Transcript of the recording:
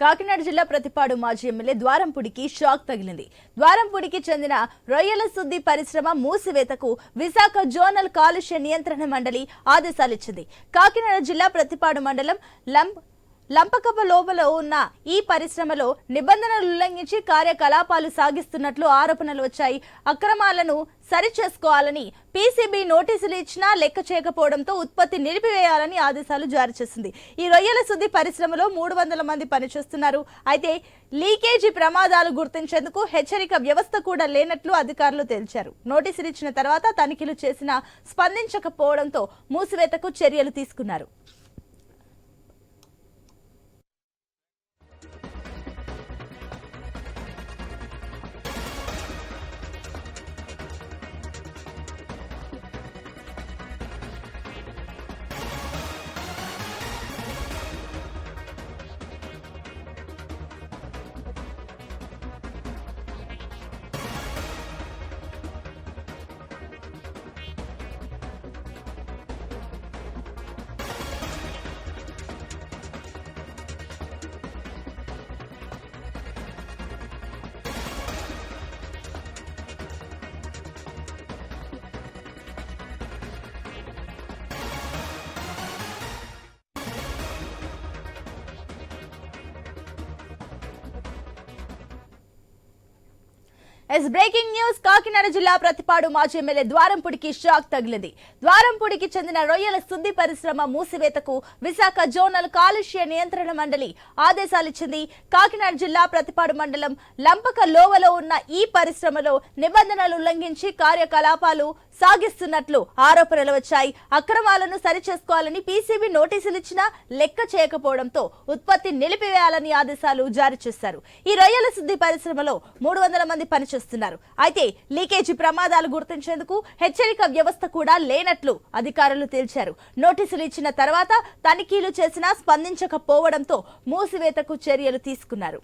కాకినాడ జిల్లా ప్రతిపాడు మాజీ MLA ద్వారంపూడికి shock తగిలింది. ద్వారంపూడికి చెందిన రొయ్యల శుద్ధి పరిశ్రమ మూసివేతకు విశాఖ జోనల్ కాలుష్య నియంత్రణ మండలి ఆదేశాలిచ్చింది. కాకినాడ జిల్లా ప్రతిపాడు మండలం లంబ్ లంపకప్ప లోపల ఉన్న ఈ పరిశ్రమలో నిబంధనలు ఉల్లంఘించి కార్యకలాపాలు సాగిస్తున్నట్లు ఆరోపణలు వచ్చాయి. అక్రమాలను సరిచేసుకోవాలని పీసీబీ నోటీసులు ఇచ్చినా లెక్క చేయకపోవడంతో ఉత్పత్తి నిలిపివేయాలని ఆదేశాలు జారీ చేసింది. ఈ రొయ్యల శుద్ధి పరిశ్రమలో మూడు వందల మంది పనిచేస్తున్నారు. అయితే లీకేజీ ప్రమాదాలు గుర్తించేందుకు హెచ్చరిక వ్యవస్థ కూడా లేనట్లు అధికారులు తేల్చారు. నోటీసులు ఇచ్చిన తర్వాత తనిఖీలు చేసినా స్పందించకపోవడంతో మూసివేతకు చర్యలు తీసుకున్నారు. ఎస్ బ్రేకింగ్ న్యూస్ కాకినాడ జిల్లా ప్రతిపాడు మాజీ ఎమ్మెల్యే ద్వారంపూడికి షాక్ తగిలింది. ద్వారంపూడికి చెందిన రొయ్యల శుద్ధి పరిశ్రమ మూసివేతకు విశాఖ జోనల్ కాలుష్య నియంత్రణ మండలి ఆదేశాలిచ్చింది కాకినాడ జిల్లా ప్రతిపాడు మండలం లంపక లోవలో ఉన్న ఈ పరిశ్రమలో నిబంధనలు ఉల్లంఘించి కార్యకలాపాలు సాగిస్తున్నట్లు ఆరోపణలు వచ్చాయి. అక్రమాలను సరిచేసుకోవాలని పీసీబీ నోటీసులు ఇచ్చినా లెక్క చేయకపోవడంతో ఉత్పత్తి నిలిపివేయాలని ఆదేశాలు జారీ చేశారు. ఈ రొయ్యల శుద్ధి పరిశ్రమలో మూడు వందల మంది చేస్తున్నారు. అయితే లీకేజీ ప్రమాదాలు గుర్తించేందుకు హెచ్చరిక వ్యవస్థ కూడా లేనట్లు అధికారులు తేల్చారు. నోటీసులు ఇచ్చిన తర్వాత తనిఖీలు చేసినా స్పందించకపోవడంతో మూసివేతకు చర్యలు తీసుకున్నారు.